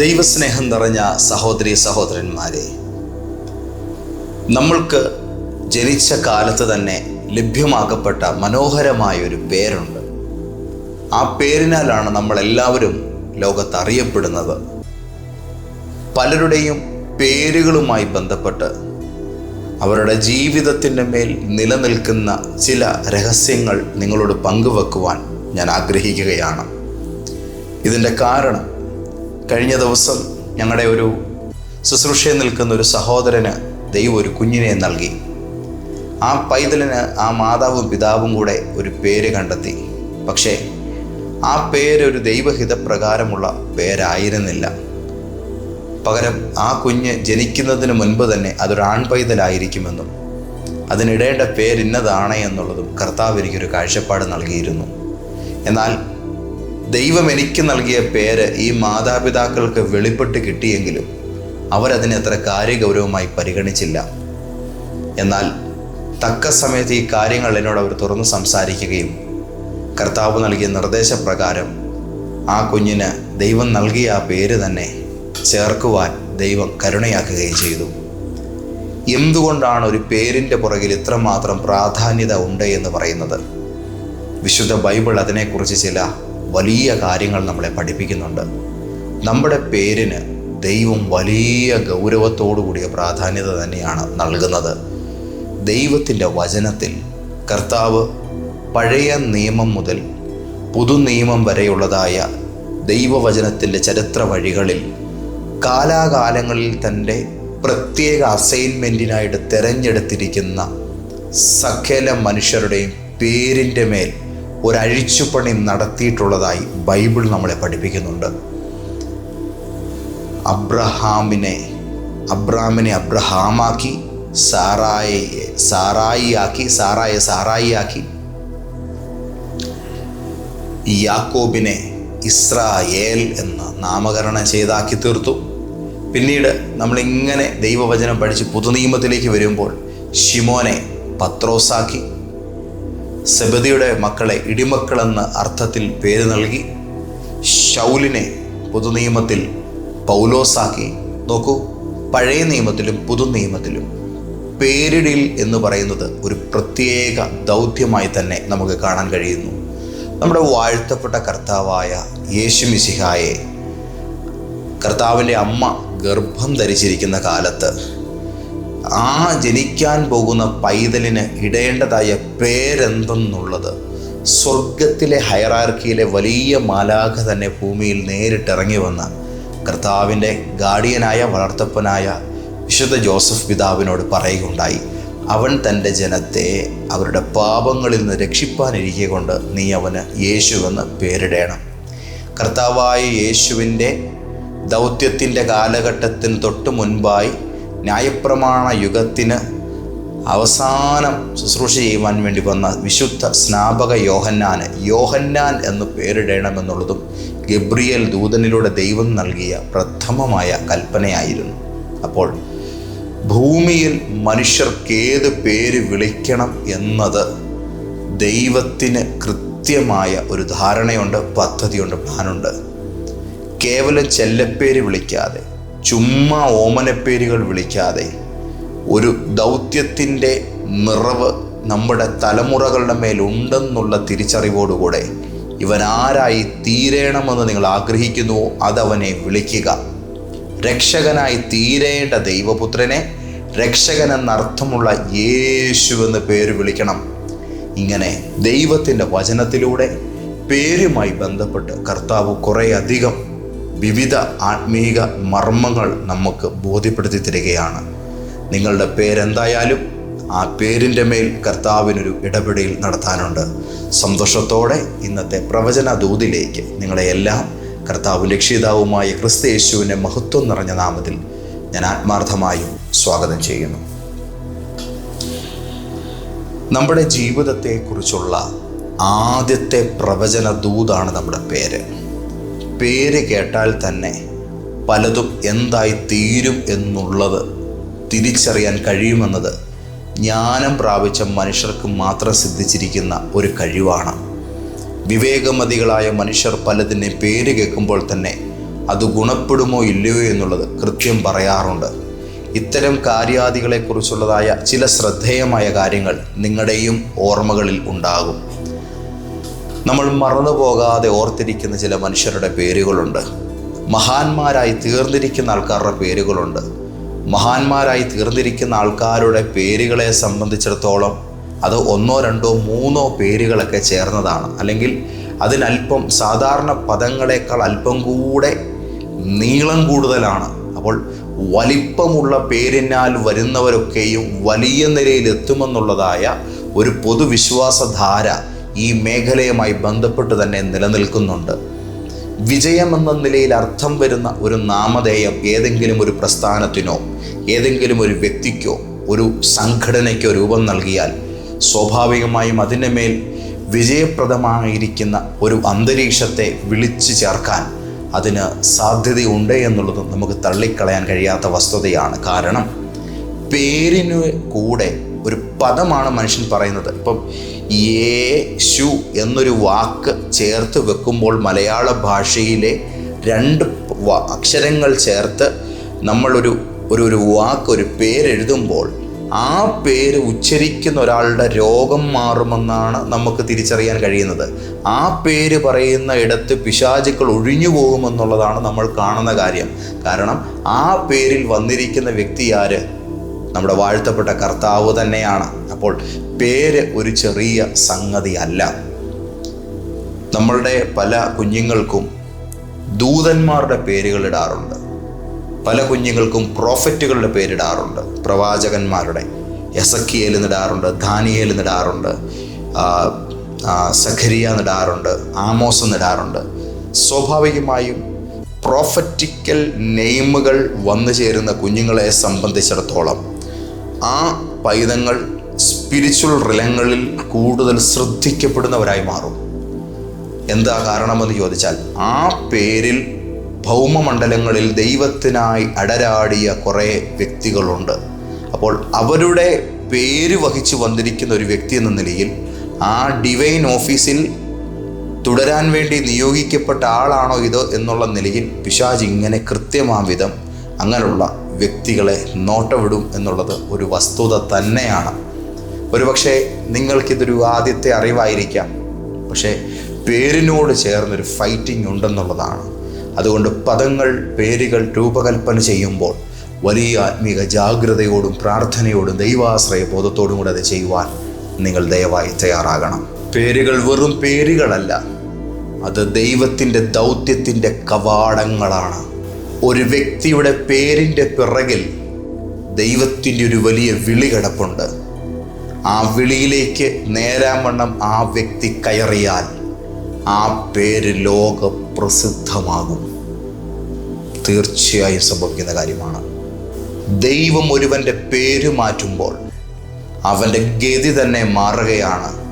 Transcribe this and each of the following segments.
ദൈവസ്നേഹം നിറഞ്ഞ സഹോദരി സഹോദരന്മാരെ നമ്മൾക്ക് ജനിച്ച കാലത്ത് തന്നെ ലഭ്യമാക്കപ്പെട്ട മനോഹരമായ ഒരു പേരുണ്ട്. ആ പേരിനാലാണ് നമ്മളെല്ലാവരും ലോകത്ത് അറിയപ്പെടുന്നത് പലരുടെയും പേരുകളുമായി ബന്ധപ്പെട്ട് അവരുടെ ജീവിതത്തിന്റെ മേൽ നിലനിൽക്കുന്ന ചില രഹസ്യങ്ങൾ നിങ്ങളോട് പങ്കുവെക്കുവാൻ ഞാൻ ആഗ്രഹിക്കുകയാണ്. ഇതിന്റെ കാരണം കഴിഞ്ഞ ദിവസം ഞങ്ങളുടെ ഒരു ശുശ്രൂഷയിൽ നിൽക്കുന്ന ഒരു സഹോദരന് ദൈവം ഒരു കുഞ്ഞിനെ നൽകി. ആ പൈതലിന് ആ മാതാവും പിതാവും കൂടെ ഒരു പേര് കണ്ടെത്തി. പക്ഷേ ആ പേര് ഒരു ദൈവഹിതപ്രകാരമുള്ള പേരായിരുന്നില്ല. പകരം ആ കുഞ്ഞ് ജനിക്കുന്നതിന് മുൻപ് തന്നെ അതൊരു ആൺപൈതലായിരിക്കുമെന്നും അതിനിടേണ്ട പേരിന്നതാണ് എന്നുള്ളതും കർത്താവ് എനിക്കൊരു കാഴ്ചപ്പാട് നൽകിയിരുന്നു. എന്നാൽ ദൈവം എനിക്ക് നൽകിയ പേര് ഈ മാതാപിതാക്കൾക്ക് വെളിപ്പെട്ട് കിട്ടിയെങ്കിലും അവരതിനെ അത്ര കാര്യഗൗരവമായി പരിഗണിച്ചില്ല. എന്നാൽ തക്ക സമയത്ത് ഈ കാര്യങ്ങൾ എന്നോട് അവർ തുറന്ന് സംസാരിക്കുകയും കർത്താവ് നൽകിയ നിർദ്ദേശപ്രകാരം ആ കുഞ്ഞിന് ദൈവം നൽകിയ ആ പേര് തന്നെ ചേർക്കുവാൻ ദൈവം കരുണയാക്കുകയും ചെയ്തു. എന്തുകൊണ്ടാണ് ഒരു പേരിന്റെ പുറകിൽ ഇത്രമാത്രം പ്രാധാന്യത ഉണ്ട് എന്ന് പറയുന്നത്? വിശുദ്ധ ബൈബിൾ അതിനെക്കുറിച്ച് ചില വലിയ കാര്യങ്ങൾ നമ്മളെ പഠിപ്പിക്കുന്നുണ്ട്. നമ്മുടെ പേരിന് ദൈവം വലിയ ഗൗരവത്തോടു കൂടിയ പ്രാധാന്യത തന്നെയാണ് നൽകുന്നത്. ദൈവത്തിന്റെ വചനത്തിൽ കർത്താവ് പഴയ നിയമം മുതൽ പുതു നിയമം വരെയുള്ളതായ ദൈവവചനത്തിന്റെ ചരിത്ര വഴികളിൽ കാലാകാലങ്ങളിൽ തന്റെ പ്രത്യേക അസൈൻമെന്റിനായിട്ട് തിരഞ്ഞെടുത്തിരിക്കുന്ന സകല മനുഷ്യരുടെയും പേരിന്റെ മേൽ ഒരഴിച്ചുപണി നടത്തിയിട്ടുള്ളതായി ബൈബിൾ നമ്മളെ പഠിപ്പിക്കുന്നുണ്ട്. അബ്രഹാമിനെ അബ്രാമിനെ അബ്രഹാമാക്കി സാറായെ സാറായിയാക്കി സാറായെ സാറായിയാക്കി. യാക്കോബിനെ ഇസ്രായേൽ എന്ന് നാമകരണം ചെയ്താക്കി തീർത്തു. പിന്നീട് നമ്മളിങ്ങനെ ദൈവവചനം പഠിച്ച് പുതുനിയമത്തിലേക്ക് വരുമ്പോൾ ഷിമോനെ പത്രോസാക്കി. സെബദിയുടെ മക്കളെ ഇടിമക്കളെന്ന അർത്ഥത്തിൽ പേര് നൽകി ഷൗലിനെ പുതുനിയമത്തിൽ പൗലോസാക്കി. നോക്കൂ പഴയ നിയമത്തിലും പുതു നിയമത്തിലും പേരിടിൽ എന്ന് പറയുന്നത് ഒരു പ്രത്യേക ദൗത്യമായി തന്നെ നമുക്ക് കാണാൻ കഴിയുന്നു. നമ്മുടെ വാഴ്ത്തപ്പെട്ട കർത്താവായ യേശു മിശിഹായെ കർത്താവിന്റെ അമ്മ ഗർഭം ധരിച്ചിരിക്കുന്ന കാലത്ത് ആ ജനിക്കാൻ പോകുന്ന പൈതലിന് ഇടേണ്ടതായ പേരെന്തെന്നുള്ളത്? സ്വർഗത്തിലെ ഹയറാർക്കിയിലെ വലിയ മാലാഖ തന്നെ ഭൂമിയിൽ നേരിട്ടിറങ്ങി വന്ന കർത്താവിന്റെ ഗാർഡിയനായ വളർത്തപ്പനായ വിശുദ്ധ ജോസഫ് പിതാവിനോട് പറയുകയുണ്ടായി അവൻ തന്റെ ജനത്തെ അവരുടെ പാപങ്ങളിൽ നിന്ന് രക്ഷിപ്പാനിരിക്കെ കൊണ്ട് നീ അവന് യേശുവെന്ന് പേരിടേണം. കർത്താവായ യേശുവിന്റെ ദൗത്യത്തിന്റെ കാലഘട്ടത്തിന് തൊട്ട് മുൻപായി ന്യായപ്രമാണ യുഗത്തിന് അവസാനം ശുശ്രൂഷ ചെയ്യുവാൻ വേണ്ടി വന്ന വിശുദ്ധ സ്നാപക യോഹന്നാന് യോഹന്നാൻ എന്ന് പേരിടണമെന്നുള്ളതും ഗബ്രിയൽ ദൂതനിലൂടെ ദൈവം നൽകിയ പ്രഥമമായ കൽപ്പനയായിരുന്നു. അപ്പോൾ ഭൂമിയിൽ മനുഷ്യർക്കേത് പേര് വിളിക്കണം എന്നത് ദൈവത്തിന് കൃത്യമായ ഒരു ധാരണയുണ്ട് പദ്ധതിയുണ്ട് പ്ലാനുണ്ട്. കേവലം ചെല്ലപ്പേര് വിളിക്കാതെ ചുമ്മാ ഓമനപ്പേരുകൾ വിളിക്കാതെ ഒരു ദൗത്യത്തിന്റെ നിറവ് നമ്മുടെ തലമുറകളുടെ മേലുണ്ടെന്നുള്ള തിരിച്ചറിവോടുകൂടെ ഇവൻ ആരായി തീരണമെന്ന് നിങ്ങൾ ആഗ്രഹിക്കുന്നുവോ അതവനെ വിളിക്കുക. രക്ഷകനായി തീരേണ്ട ദൈവപുത്രനെ രക്ഷകൻ എന്നർത്ഥമുള്ള യേശു എന്ന് പേര് വിളിക്കണം. ഇങ്ങനെ ദൈവത്തിന്റെ വചനത്തിലൂടെ പേരുമായി ബന്ധപ്പെട്ട് കർത്താവ് കുറേയധികം വിവിധ ആത്മീക മർമ്മങ്ങൾ നമുക്ക് ബോധ്യപ്പെടുത്തി തരികയാണ്. നിങ്ങളുടെ പേരെന്തായാലും ആ പേരിന്റെ മേൽ കർത്താവിനൊരു ഇടപെടൽ നടത്താനുണ്ട്. സന്തോഷത്തോടെ ഇന്നത്തെ പ്രവചന ദൂതിലേക്ക് നിങ്ങളെയെല്ലാം കർത്താവ് രക്ഷിതാവുമായ ക്രിസ്തു യേശുവിന്റെ മഹത്വം നിറഞ്ഞ നാമത്തിൽ ഞാൻ ആത്മാർത്ഥമായും സ്വാഗതം ചെയ്യുന്നു. നമ്മുടെ ജീവിതത്തെക്കുറിച്ചുള്ള ആദ്യത്തെ പ്രവചന ദൂതാണ് നമ്മുടെ പേര്. പേര് കേട്ടാൽ തന്നെ പലതും എന്തായി തീരും എന്നുള്ളത് തിരിച്ചറിയാൻ കഴിയുമെന്നത് ജ്ഞാനം പ്രാപിച്ച മനുഷ്യർക്ക് മാത്രം സിദ്ധിച്ചിരിക്കുന്ന ഒരു കഴിവാണ്. വിവേകമതികളായ മനുഷ്യർ പലതിനെ പേര് കേൾക്കുമ്പോൾ തന്നെ അത് ഗുണപ്പെടുമോ ഇല്ലയോ എന്നുള്ളത് കൃത്യം പറയാറുണ്ട്. ഇത്തരം കാര്യാദികളെക്കുറിച്ചുള്ളതായ ചില ശ്രദ്ധേയമായ കാര്യങ്ങൾ നിങ്ങളുടെയും ഓർമ്മകളിൽ ഉണ്ടാകും. നമ്മൾ മറന്നു പോകാതെ ഓർത്തിരിക്കുന്ന ചില മനുഷ്യരുടെ പേരുകളുണ്ട്. മഹാന്മാരായി തീർന്നിരിക്കുന്ന ആൾക്കാരുടെ പേരുകളുണ്ട്. മഹാന്മാരായി തീർന്നിരിക്കുന്ന ആൾക്കാരുടെ പേരുകളെ സംബന്ധിച്ചിടത്തോളം അത് ഒന്നോ രണ്ടോ മൂന്നോ പേരുകളൊക്കെ ചേർന്നതാണ്. അല്ലെങ്കിൽ അതിനല്പം സാധാരണ പദങ്ങളെക്കാൾ അല്പം കൂടെ നീളം കൂടുതലാണ്. അപ്പോൾ വലിപ്പമുള്ള പേരിനാൽ വരുന്നവരൊക്കെയും വലിയ നിലയിൽ എത്തുമെന്നുള്ളതായ ഒരു പൊതുവിശ്വാസധാര ഈ മേഖലയുമായി ബന്ധപ്പെട്ട് തന്നെ നിലനിൽക്കുന്നുണ്ട്. വിജയമെന്ന നിലയിൽ അർത്ഥം വരുന്ന ഒരു നാമധേയം ഏതെങ്കിലും ഒരു പ്രസ്ഥാനത്തിനോ ഏതെങ്കിലും ഒരു വ്യക്തിക്കോ ഒരു സംഘടനയ്ക്കോ രൂപം നൽകിയാൽ സ്വാഭാവികമായും അതിന്റെ മേൽ വിജയപ്രദമായിരിക്കുന്ന ഒരു അന്തരീക്ഷത്തെ വിളിച്ചു ചേർക്കാൻ അതിന് സാധ്യതയുണ്ട് എന്നുള്ളത് നമുക്ക് തള്ളിക്കളയാൻ കഴിയാത്ത വസ്തുതയാണ് കാരണം പേരിന് കൂടെ ഒരു പദമാണ് മനുഷ്യൻ പറയുന്നത്. ഇപ്പം യേശു എന്നൊരു വാക്ക് ചേർത്ത് വെക്കുമ്പോൾ മലയാള ഭാഷയിലെ രണ്ട് അക്ഷരങ്ങൾ ചേർത്ത് നമ്മളൊരു ഒരു ഒരു വാക്ക് ഒരു പേരെഴുതുമ്പോൾ ആ പേര് ഉച്ചരിക്കുന്ന ഒരാളുടെ രോഗം മാറുമെന്നാണ് നമുക്ക് തിരിച്ചറിയാൻ കഴിയുന്നത്. ആ പേര് പറയുന്ന ഇടത്ത് പിശാചുക്കൾ ഒഴിഞ്ഞു പോകുമെന്നുള്ളതാണ് നമ്മൾ കാണുന്ന കാര്യം. കാരണം ആ പേരിൽ വന്നിരിക്കുന്ന വ്യക്തി ആര്? നമ്മുടെ വാഴ്ത്തപ്പെട്ട കർത്താവ് തന്നെയാണ്. അപ്പോൾ പേര് ഒരു ചെറിയ സംഗതി അല്ല. നമ്മളുടെ പല കുഞ്ഞുങ്ങൾക്കും ദൂതന്മാരുടെ പേരുകൾ ഇടാറുണ്ട്. പല കുഞ്ഞുങ്ങൾക്കും പ്രോഫറ്റുകളുടെ പേരിടാറുണ്ട് പ്രവാചകന്മാരുടെ എസക്കിയേൽ എന്നിടാറുണ്ട് ധാനിയേൽ നിടാറുണ്ട് സഖരിയ നിടാറുണ്ട് ആമോസ് നിടാറുണ്ട് സ്വാഭാവികമായും പ്രോഫറ്റിക്കൽ നെയിമുകൾ വന്നു ചേരുന്ന കുഞ്ഞുങ്ങളെ സംബന്ധിച്ചിടത്തോളം ആ പൈതങ്ങൾ സ്പിരിച്വൽ റിലങ്ങളിൽ കൂടുതൽ ശ്രദ്ധിക്കപ്പെടുന്നവരായി മാറും. എന്താ കാരണമെന്ന് ചോദിച്ചാൽ ആ പേരിൽ ഭൗമമണ്ഡലങ്ങളിൽ ദൈവത്തിനായി അടരാടിയ കുറേ വ്യക്തികളുണ്ട്. അപ്പോൾ അവരുടെ പേര് വഹിച്ചു വന്നിരിക്കുന്ന ഒരു വ്യക്തി എന്ന നിലയിൽ ആ ഡിവൈൻ ഓഫീസിൽ തുടരാൻ വേണ്ടി നിയോഗിക്കപ്പെട്ട ആളാണോ ഇത് എന്നുള്ള നിലയിൽ പിശാജ് ഇങ്ങനെ കൃത്യമാം വിധം അങ്ങനെയുള്ള വ്യക്തികളെ നോട്ടവിടും എന്നുള്ളത് ഒരു വസ്തുത തന്നെയാണ്. ഒരുപക്ഷെ നിങ്ങൾക്കിതൊരു ആദ്യത്തെ അറിവായിരിക്കാം. പക്ഷേ പേരിനോട് ചേർന്നൊരു ഫൈറ്റിംഗ് ഉണ്ടെന്നുള്ളതാണ്. അതുകൊണ്ട് പദങ്ങൾ പേരുകൾ രൂപകൽപ്പന ചെയ്യുമ്പോൾ വലിയ ആത്മീക ജാഗ്രതയോടും പ്രാർത്ഥനയോടും ദൈവാശ്രയ ബോധത്തോടും കൂടെ അത് ചെയ്യുവാൻ നിങ്ങൾ ദയവായി തയ്യാറാകണം. പേരുകൾ വെറും പേരുകളല്ല. അത് ദൈവത്തിന്റെ ദൗത്യത്തിന്റെ കവാടങ്ങളാണ്. ഒരു വ്യക്തിയുടെ പേരിന്റെ പിറകിൽ ദൈവത്തിന്റെ ഒരു വലിയ വിളി കിടപ്പുണ്ട്. ആ വിളിയിലേക്ക് നേരാമണ്ണം ആ വ്യക്തി കയറിയാൽ ആ പേര് ലോകപ്രസിദ്ധമാകും തീർച്ചയായും സംഭവിക്കുന്ന കാര്യമാണ്. ദൈവം ഒരുവന്റെ പേര് മാറ്റുമ്പോൾ അവന്റെ ഗതി തന്നെ മാറുകയാണ്.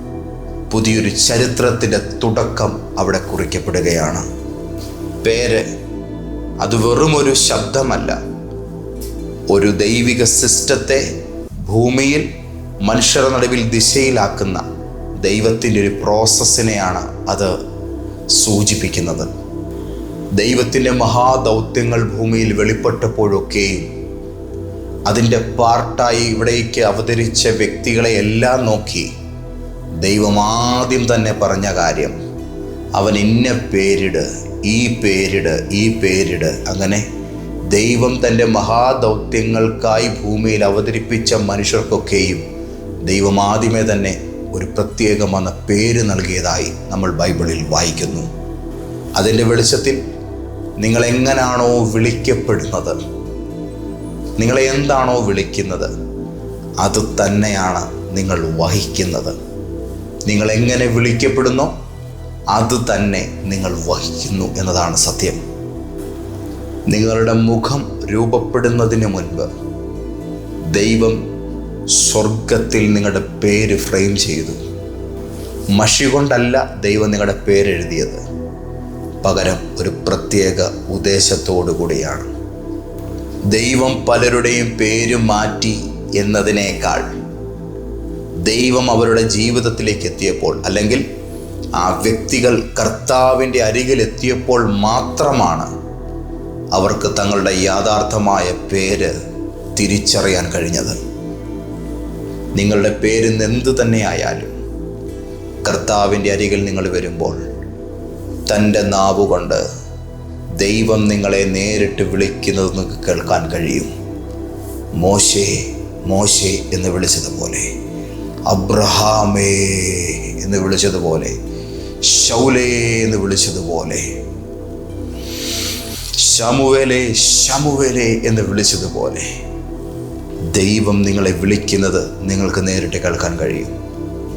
പുതിയൊരു ചരിത്രത്തിന്റെ തുടക്കം അവിടെ കുറിക്കപ്പെടുകയാണ്. പേര് അത് വെറും ഒരു ശബ്ദമല്ല. ഒരു ദൈവിക സിസ്റ്റത്തെ ഭൂമിയിൽ മനുഷ്യരുടെ നടുവിൽ ദിശയിലാക്കുന്ന ദൈവത്തിന്റെ ഒരു പ്രോസസ്സിനെയാണ് അത് സൂചിപ്പിക്കുന്നത്. ദൈവത്തിന്റെ മഹാദൗത്യങ്ങൾ ഭൂമിയിൽ വെളിപ്പെട്ടപ്പോഴൊക്കെയും അതിന്റെ പാർട്ടായി ഇവിടേക്ക് അവതരിച്ച വ്യക്തികളെ എല്ലാം നോക്കി ദൈവം ആദ്യം തന്നെ പറഞ്ഞ കാര്യം അവൻ ഇന്ന പേരിട് ഈ പേരിട് ഈ പേരിട്. അങ്ങനെ ദൈവം തന്റെ മഹാദൗത്യങ്ങൾക്കായി ഭൂമിയിൽ അവതരിപ്പിച്ച മനുഷ്യർക്കൊക്കെയും ദൈവം ആദ്യമേ തന്നെ ഒരു പ്രത്യേകമെന്ന പേര് നൽകിയതായി നമ്മൾ ബൈബിളിൽ വായിക്കുന്നു. അതിന്റെ വെളിച്ചത്തിൽ നിങ്ങൾ എങ്ങനാണോ വിളിക്കപ്പെടുന്നത്? നിങ്ങളെ എന്താണോ വിളിക്കുന്നത്? അത് തന്നെയാണ് നിങ്ങൾ വഹിക്കുന്നത്. നിങ്ങൾ എങ്ങനെ വിളിക്കപ്പെടുന്നോ അത് തന്നെ നിങ്ങൾ വഹിക്കുന്നു എന്നതാണ് സത്യം. നിങ്ങളുടെ മുഖം രൂപപ്പെടുന്നതിന് മുൻപ് ദൈവം സ്വർഗത്തിൽ നിങ്ങളുടെ പേര് ഫ്രെയിം ചെയ്തു. മഷി കൊണ്ടല്ല ദൈവം നിങ്ങളുടെ പേരെഴുതിയത് പകരം ഒരു പ്രത്യേക ഉദ്ദേശത്തോടു കൂടിയാണ്. ദൈവം പലരുടെയും പേര് മാറ്റി എന്നതിനേക്കാൾ ദൈവം അവരുടെ ജീവിതത്തിലേക്ക് എത്തിയപ്പോൾ അല്ലെങ്കിൽ ആ വ്യക്തികൾ കർത്താവിന്റെ അരികിൽ എത്തിയപ്പോൾ മാത്രമാണ് അവർക്ക് തങ്ങളുടെ യാഥാർത്ഥമായ പേര് തിരിച്ചറിയാൻ കഴിഞ്ഞത്. നിങ്ങളുടെ പേര് എന്തു തന്നെ ആയാലും കർത്താവിന്റെ അരികിൽ നിങ്ങൾ വരുമ്പോൾ തന്റെ നാവുകൊണ്ട് ദൈവം നിങ്ങളെ നേരിട്ട് വിളിക്കുന്നത് നിങ്ങൾക്ക് കേൾക്കാൻ കഴിയും. മോശേ മോശേ എന്ന് വിളിച്ചതുപോലെ അബ്രഹാമേ എന്ന് വിളിച്ചതുപോലെ ശൗലേ എന്ന് വിളിച്ചതുപോലെ ശമുവേലേ ശമുവേലേ എന്ന് വിളിച്ചതുപോലെ ദൈവം നിങ്ങളെ വിളിക്കുന്നത് നിങ്ങൾക്ക് നേരിട്ട് കേൾക്കാൻ കഴിയും.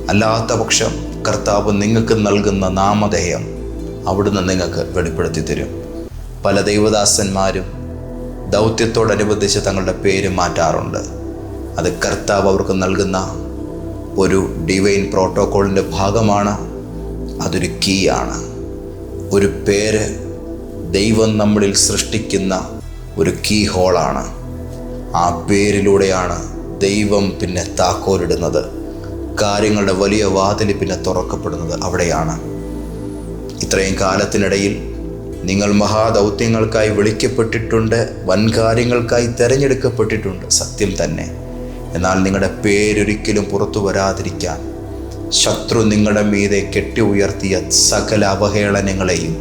അല്ലാത്ത പക്ഷം കർത്താവ് നിങ്ങൾക്ക് നൽകുന്ന നാമധേയം അവിടുന്ന് നിങ്ങൾക്ക് വെളിപ്പെടുത്തി തരും. പല ദൈവദാസന്മാരും ദൗത്യത്തോടനുബന്ധിച്ച് തങ്ങളുടെ പേര് മാറ്റാറുണ്ട്. അത് കർത്താവ് അവർക്ക് നൽകുന്ന ഒരു ഡിവൈൻ പ്രോട്ടോക്കോളിന്റെ ഭാഗമാണ്. അതൊരു കീ ആണ്. ഒരു പേര് ദൈവം നമ്മളിൽ സൃഷ്ടിക്കുന്ന ഒരു കീ ഹോളാണ് ആ പേരിലൂടെയാണ് ദൈവം പിന്നെ താക്കോലിടുന്നത്. കാര്യങ്ങളുടെ വലിയ വാതിൽ പിന്നെ തുറക്കപ്പെടുന്നത് അവിടെയാണ്. ഇത്രയും കാലത്തിനിടയിൽ നിങ്ങൾ മഹാദൗത്യങ്ങൾക്കായി വിളിക്കപ്പെട്ടിട്ടുണ്ട് വൻകാര്യങ്ങൾക്കായി തിരഞ്ഞെടുക്കപ്പെട്ടിട്ടുണ്ട് സത്യം തന്നെ. എന്നാൽ നിങ്ങളുടെ പേരൊരിക്കലും പുറത്തു വരാതിരിക്കാൻ ശത്രു നിങ്ങളുടെ മീതെ കെട്ടി ഉയർത്തിയ സകല അവഹേളനങ്ങളെയും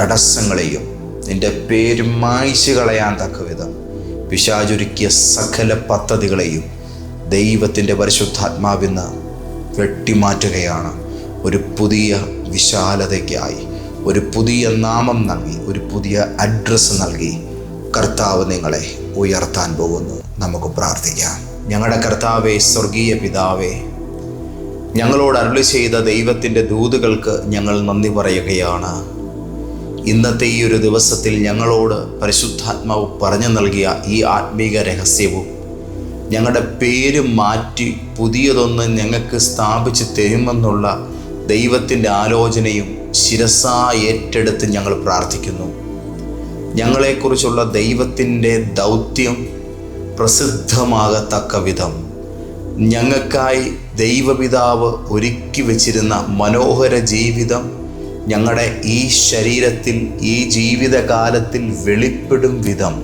തടസ്സങ്ങളെയും നിന്റെ പേര് മായ്ച്ചു കളയാൻ തക്ക വിധം പിശാചൊരുക്കിയ സകല പദ്ധതികളെയും ദൈവത്തിന്റെ പരിശുദ്ധാത്മാവിന്ന് വെട്ടിമാറ്റുകയാണ്. ഒരു പുതിയ വിശാലതയ്ക്കായി ഒരു പുതിയ നാമം നൽകി ഒരു പുതിയ അഡ്രസ്സ് നൽകി കർത്താവ് നിങ്ങളെ ഉയർത്താൻ പോകുന്നു. നമുക്ക് പ്രാർത്ഥിക്കാം. ഞങ്ങളുടെ കർത്താവെ സ്വർഗീയ പിതാവേ ഞങ്ങളോട് അരുളി ചെയ്ത ദൈവത്തിന്റെ ദൂതുകൾക്ക് ഞങ്ങൾ നന്ദി പറയുകയാണ്. ഇന്നത്തെ ഈ ഒരു ദിവസത്തിൽ ഞങ്ങളോട് പരിശുദ്ധാത്മാവ് പറഞ്ഞു നൽകിയ ഈ ആത്മീക രഹസ്യവും ഞങ്ങളുടെ പേര് മാറ്റി പുതിയതൊന്ന് ഞങ്ങൾക്ക് സ്ഥാപിച്ച് തരുമെന്നുള്ള ദൈവത്തിന്റെ ആലോചനയും ശിരസാ ഏറ്റെടുത്ത് ഞങ്ങൾ പ്രാർത്ഥിക്കുന്നു. ഞങ്ങളെക്കുറിച്ചുള്ള ദൈവത്തിന്റെ ദൗത്യം പ്രസിദ്ധമാകത്തക്ക വിധം. ഞങ്ങൾക്കായി ദൈവപിതാവ് ഒരുക്കി വച്ചിരുന്ന മനോഹര ജീവിതം ഞങ്ങളുടെ ഈ ശരീരത്തിൽ ഈ ജീവിതകാലത്തിൽ വെളിപ്പെടും വിധം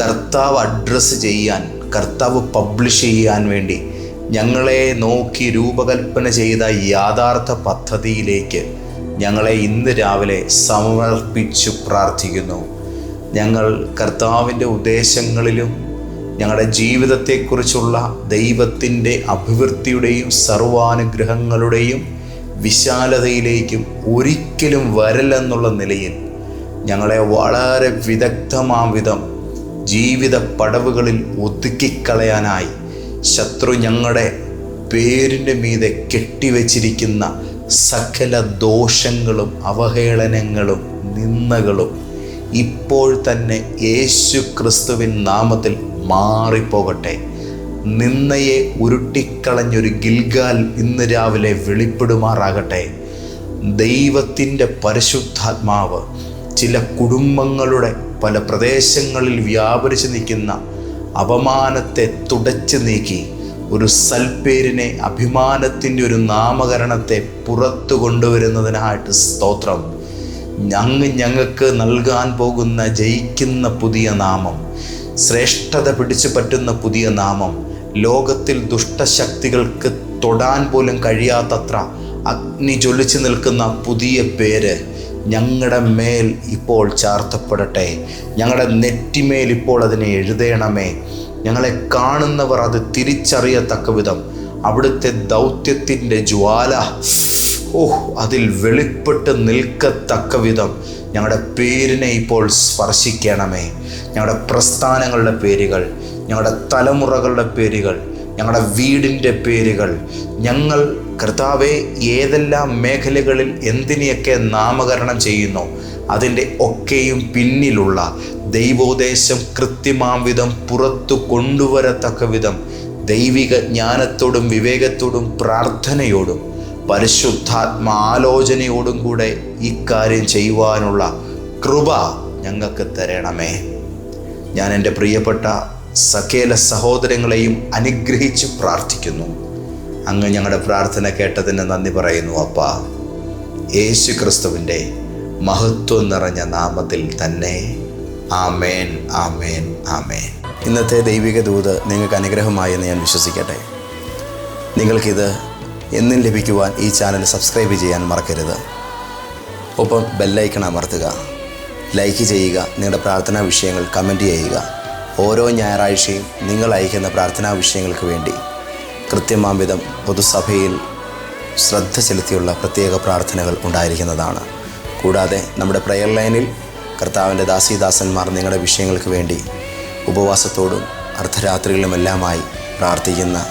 കർത്താവ് അഡ്രസ്സ് ചെയ്യാൻ കർത്താവ് പബ്ലിഷ് ചെയ്യാൻ വേണ്ടി ഞങ്ങളെ നോക്കി രൂപകൽപ്പന ചെയ്ത യാഥാർത്ഥ പദ്ധതിയിലേക്ക് ഞങ്ങളെ ഇന്ന് രാവിലെ സമർപ്പിച്ചു പ്രാർത്ഥിക്കുന്നു. ഞങ്ങൾ കർത്താവിന്റെ ഉദ്ദേശങ്ങളിലും ഞങ്ങളുടെ ജീവിതത്തെക്കുറിച്ചുള്ള ദൈവത്തിന്റെ അഭിവൃദ്ധിയുടെയും സർവാനുഗ്രഹങ്ങളുടെയും വിശാലതയിലേക്കും ഒരിക്കലും വരലെന്നുള്ള നിലയിൽ ഞങ്ങളെ വളരെ വിദഗ്ധമാം വിധം ജീവിത പടവുകളിൽ ഒതുക്കിക്കളയാനായി ശത്രു ഞങ്ങളുടെ പേരിന്റെ മീതെ കെട്ടിവെച്ചിരിക്കുന്ന സകല ദോഷങ്ങളും അവഹേളനങ്ങളും നിന്ദകളും ഇപ്പോൾ തന്നെ യേശു ക്രിസ്തുവിൻ നാമത്തിൽ മാറിപ്പോകട്ടെ. നിന്നയെ ഉരുട്ടിക്കളഞ്ഞൊരു ഗിൽഗാൽ ഇന്ന് രാവിലെ വെളിപ്പെടുമാറാകട്ടെ. ദൈവത്തിന്റെ പരിശുദ്ധാത്മാവ് ചില കുടുംബങ്ങളുടെ പല പ്രദേശങ്ങളിൽ വ്യാപരിച്ച് നിൽക്കുന്ന അപമാനത്തെ തുടച്ചു നീക്കി ഒരു സൽപ്പേരിനെ അഭിമാനത്തിന്റെ ഒരു നാമകരണത്തെ പുറത്തു കൊണ്ടുവരുന്നതിനായിട്ട് സ്തോത്രം. ഞങ്ങ് ഞങ്ങൾക്ക് നൽകാൻ പോകുന്ന ജയിക്കുന്ന പുതിയ നാമം ശ്രേഷ്ഠത പിടിച്ചു പറ്റുന്ന പുതിയ നാമം ലോകത്തിൽ ദുഷ്ടശക്തികൾക്ക് തൊടാൻ പോലും കഴിയാത്തത്ര അഗ്നി ജ്വലിച്ചു നിൽക്കുന്ന പുതിയ പേര് ഞങ്ങളുടെ മേൽ ഇപ്പോൾ ചാർത്തപ്പെടട്ടെ. ഞങ്ങളുടെ നെറ്റിമേൽ ഇപ്പോൾ അതിനെ എഴുതേണമേ. ഞങ്ങളെ കാണുന്നവർ അത് തിരിച്ചറിയത്തക്ക വിധം. അവിടുത്തെ ദൗത്യത്തിന്റെ ജ്വാല ഓഹ് അതിൽ വെളിപ്പെട്ട് നിൽക്കത്തക്ക വിധം ഞങ്ങളുടെ പേരിനെ ഇപ്പോൾ സ്പർശിക്കണമേ. ഞങ്ങളുടെ പ്രസ്ഥാനങ്ങളുടെ പേരുകൾ ഞങ്ങളുടെ തലമുറകളുടെ പേരുകൾ ഞങ്ങളുടെ വീടിന്റെ പേരുകൾ ഞങ്ങൾ കർത്താവെ ഏതെല്ലാം മേഖലകളിൽ എന്തിനെയൊക്കെ നാമകരണം ചെയ്യുന്നു അതിന്റെ ഒക്കെയും പിന്നിലുള്ള ദൈവോദ്ദേശം കൃത്യമാം വിധം പുറത്തു കൊണ്ടുവരത്തക്ക വിധം ദൈവിക ജ്ഞാനത്തോടും വിവേകത്തോടും പ്രാർത്ഥനയോടും പരിശുദ്ധാത്മ ആലോചനയോടും കൂടെ ഇക്കാര്യം ചെയ്യുവാനുള്ള കൃപ ഞങ്ങൾക്ക് തരണമേ. ഞാൻ എന്റെ പ്രിയപ്പെട്ട സകേല സഹോദരങ്ങളെയും അനുഗ്രഹിച്ച് പ്രാർത്ഥിക്കുന്നു. അങ്ങ് ഞങ്ങളുടെ പ്രാർത്ഥന കേട്ടതിന് നന്ദി പറയുന്നു അപ്പ. യേശു ക്രിസ്തുവിന്റെ മഹത്വം നിറഞ്ഞ നാമത്തിൽ തന്നെ. ആമേൻ ആമേൻ ആമേൻ. ഇന്നത്തെ ദൈവിക ദൂത് നിങ്ങൾക്ക് അനുഗ്രഹമായി എന്ന് ഞാൻ വിശ്വസിക്കട്ടെ. നിങ്ങൾക്കിത് എന്നും ലഭിക്കുവാൻ ഈ ചാനൽ സബ്സ്ക്രൈബ് ചെയ്യാൻ മറക്കരുത്. ഒപ്പം ബെല്ലൈക്കൺ അമർത്തുക. ലൈക്ക് ചെയ്യുക നിങ്ങളുടെ പ്രാർത്ഥനാ വിഷയങ്ങൾ കമന്റ് ചെയ്യുക. ഓരോ ഞായറാഴ്ചയും നിങ്ങൾ അയക്കുന്ന പ്രാർത്ഥനാ വിഷയങ്ങൾക്ക് വേണ്ടി കൃത്യമാംവിധം പൊതുസഭയിൽ ശ്രദ്ധ ചെലുത്തിയുള്ള പ്രത്യേക പ്രാർത്ഥനകൾ ഉണ്ടായിരിക്കുന്നതാണ്. കൂടാതെ നമ്മുടെ പ്രയർ ലൈനിൽ കർത്താവിന്റെ ദാസീദാസന്മാർ നിങ്ങളുടെ വിഷയങ്ങൾക്ക് വേണ്ടി ഉപവാസത്തോടും അർദ്ധരാത്രികളുമെല്ലാമായി പ്രാർത്ഥിക്കുന്ന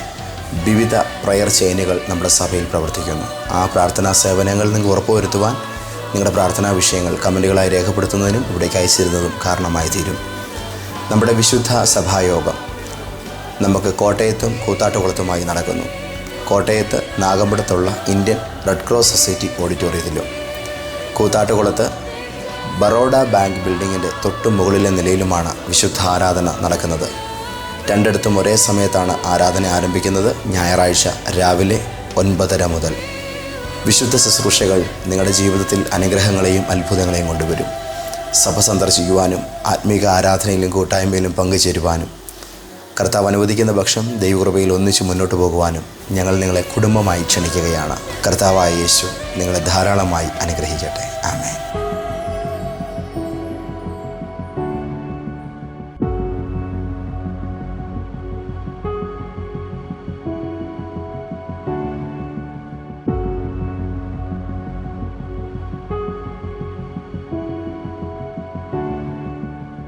വിവിധ പ്രയർ ചെയിനുകൾ നമ്മുടെ സഭയിൽ പ്രവർത്തിക്കുന്നു. ആ പ്രാർത്ഥനാ സേവനങ്ങൾ നിങ്ങൾക്ക് ഉറപ്പുവരുത്തുവാൻ നിങ്ങളുടെ പ്രാർത്ഥനാ വിഷയങ്ങൾ കമന്റുകളായി രേഖപ്പെടുത്തുന്നതിനും ഇവിടേക്ക് അയച്ചിരുന്നതും കാരണമായി തീരും നമ്മുടെ വിശുദ്ധ സഭായോഗം നമുക്ക് കോട്ടയത്തും കൂത്താട്ടുകുളത്തുമായി നടക്കുന്നു. കോട്ടയത്ത് നാഗമ്പടത്തുള്ള ഇന്ത്യൻ റെഡ് ക്രോസ് സൊസൈറ്റി ഓഡിറ്റോറിയത്തിലും കൂത്താട്ടുകുളത്ത് ബറോഡ ബാങ്ക് ബിൽഡിങ്ങിന്റെ തൊട്ടു മുകളിലെ നിലയിലുമാണ് വിശുദ്ധ ആരാധന നടക്കുന്നത്. രണ്ടിടത്തും ഒരേ സമയത്താണ് ആരാധന ആരംഭിക്കുന്നത് ഞായറാഴ്ച രാവിലെ ഒൻപതര മുതൽ. വിശുദ്ധ ശുശ്രൂഷകൾ നിങ്ങളുടെ ജീവിതത്തിൽ അനുഗ്രഹങ്ങളെയും അത്ഭുതങ്ങളെയും കൊണ്ടുവരും. സഭ സന്ദർശിക്കുവാനും ആത്മീക ആരാധനയിലും കൂട്ടായ്മയിലും പങ്കുചേരുവാനും കർത്താവ് അനുവദിക്കുന്ന പക്ഷം ദൈവകൃപയിൽ ഒന്നിച്ച് മുന്നോട്ട് പോകുവാനും ഞങ്ങൾ നിങ്ങളെ കുടുംബമായി ക്ഷണിക്കുകയാണ്. കർത്താവായ യേശു നിങ്ങളെ ധാരാളമായി അനുഗ്രഹിക്കട്ടെ. ആമേൻ.